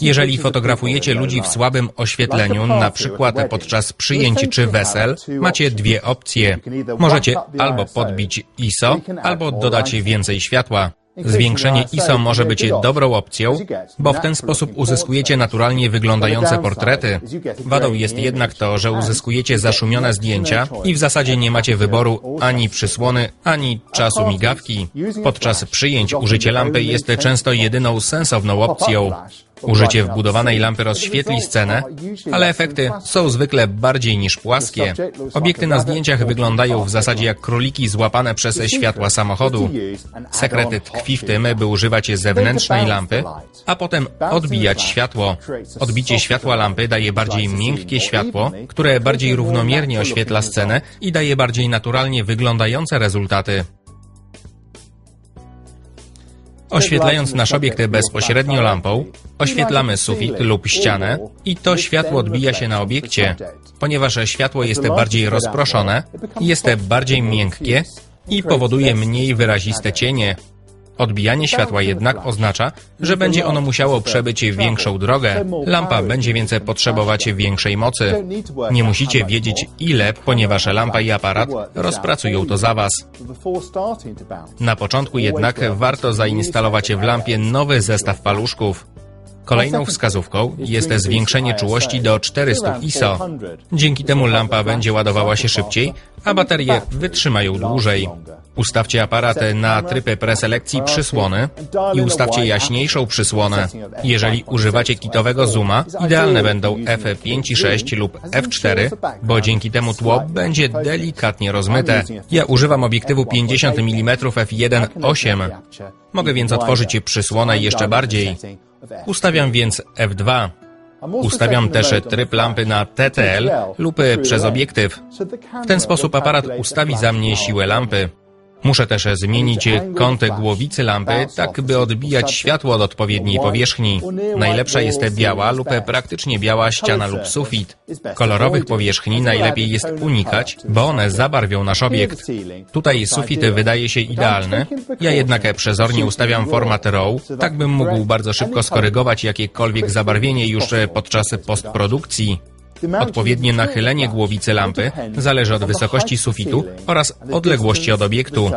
Jeżeli fotografujecie ludzi w słabym oświetleniu, na przykład podczas przyjęć czy wesel, macie dwie opcje. Możecie albo podbić ISO, albo dodać więcej światła. Zwiększenie ISO może być dobrą opcją, bo w ten sposób uzyskujecie naturalnie wyglądające portrety. Wadą jest jednak to, że uzyskujecie zaszumione zdjęcia i w zasadzie nie macie wyboru ani przysłony, ani czasu migawki. Podczas przyjęć użycie lampy jest często jedyną sensowną opcją. Użycie wbudowanej lampy rozświetli scenę, ale efekty są zwykle bardziej niż płaskie. Obiekty na zdjęciach wyglądają w zasadzie jak króliki złapane przez światła samochodu. Sekret tkwi w tym, by używać zewnętrznej lampy, a potem odbijać światło. Odbicie światła lampy daje bardziej miękkie światło, które bardziej równomiernie oświetla scenę i daje bardziej naturalnie wyglądające rezultaty. Oświetlając nasz obiekt bezpośrednio lampą, oświetlamy sufit lub ścianę i to światło odbija się na obiekcie. Ponieważ światło jest bardziej rozproszone, jest bardziej miękkie i powoduje mniej wyraziste cienie. Odbijanie światła jednak oznacza, że będzie ono musiało przebyć większą drogę. Lampa będzie więc potrzebować większej mocy. Nie musicie wiedzieć ile, ponieważ lampa i aparat rozpracują to za Was. Na początku jednak warto zainstalować w lampie nowy zestaw paluszków. Kolejną wskazówką jest zwiększenie czułości do 400 ISO. Dzięki temu lampa będzie ładowała się szybciej, a baterie wytrzymają dłużej. Ustawcie aparat na tryb preselekcji przysłony i ustawcie jaśniejszą przysłonę. Jeżeli używacie kitowego zooma, idealne będą f5.6 lub f4, bo dzięki temu tło będzie delikatnie rozmyte. Ja używam obiektywu 50 mm f1.8. Mogę więc otworzyć przysłonę jeszcze bardziej. Ustawiam więc f2. Ustawiam też tryb lampy na TTL lub przez obiektyw. W ten sposób aparat ustawi za mnie siłę lampy. Muszę też zmienić kąt głowicy lampy, tak by odbijać światło od odpowiedniej powierzchni. Najlepsza jest biała lub praktycznie biała ściana lub sufit. Kolorowych powierzchni najlepiej jest unikać, bo one zabarwią nasz obiekt. Tutaj sufit wydaje się idealny, ja jednak przezornie ustawiam format RAW, tak bym mógł bardzo szybko skorygować jakiekolwiek zabarwienie już podczas postprodukcji. Odpowiednie nachylenie głowicy lampy zależy od wysokości sufitu oraz odległości od obiektu.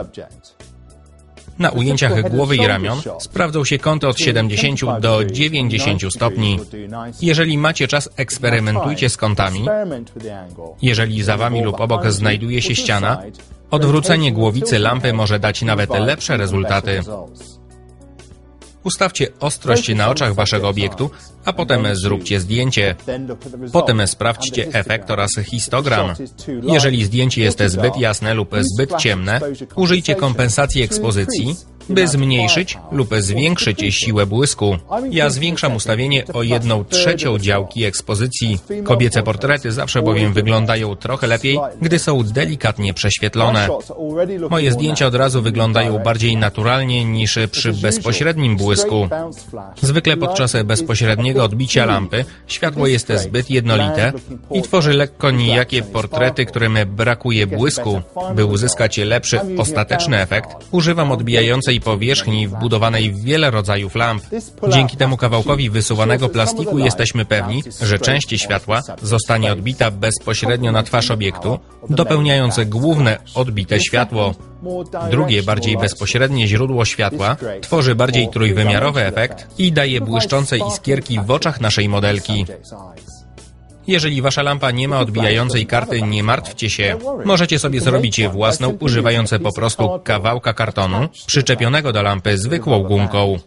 Na ujęciach głowy i ramion sprawdzą się kąty od 70 do 90 stopni. Jeżeli macie czas, eksperymentujcie z kątami. Jeżeli za wami lub obok znajduje się ściana, odwrócenie głowicy lampy może dać nawet lepsze rezultaty. Ustawcie ostrość na oczach waszego obiektu, a potem zróbcie zdjęcie. Potem sprawdźcie efekt oraz histogram. Jeżeli zdjęcie jest zbyt jasne lub zbyt ciemne, użyjcie kompensacji ekspozycji, by zmniejszyć lub zwiększyć siłę błysku. Ja zwiększam ustawienie o jedną trzecią działki ekspozycji. Kobiece portrety zawsze bowiem wyglądają trochę lepiej, gdy są delikatnie prześwietlone. Moje zdjęcia od razu wyglądają bardziej naturalnie niż przy bezpośrednim błysku. Zwykle podczas bezpośredniego odbicia lampy światło jest zbyt jednolite i tworzy lekko nijakie portrety, którym brakuje błysku. By uzyskać lepszy ostateczny efekt, używam odbijającej powierzchni wbudowanej w wiele rodzajów lamp. Dzięki temu kawałkowi wysuwanego plastiku jesteśmy pewni, że część światła zostanie odbita bezpośrednio na twarz obiektu, dopełniając główne odbite światło. Drugie, bardziej bezpośrednie źródło światła tworzy bardziej trójwymiarowy efekt i daje błyszczące iskierki w oczach naszej modelki. Jeżeli wasza lampa nie ma odbijającej karty, nie martwcie się. Możecie sobie zrobić własną, używając po prostu kawałka kartonu przyczepionego do lampy zwykłą gumką.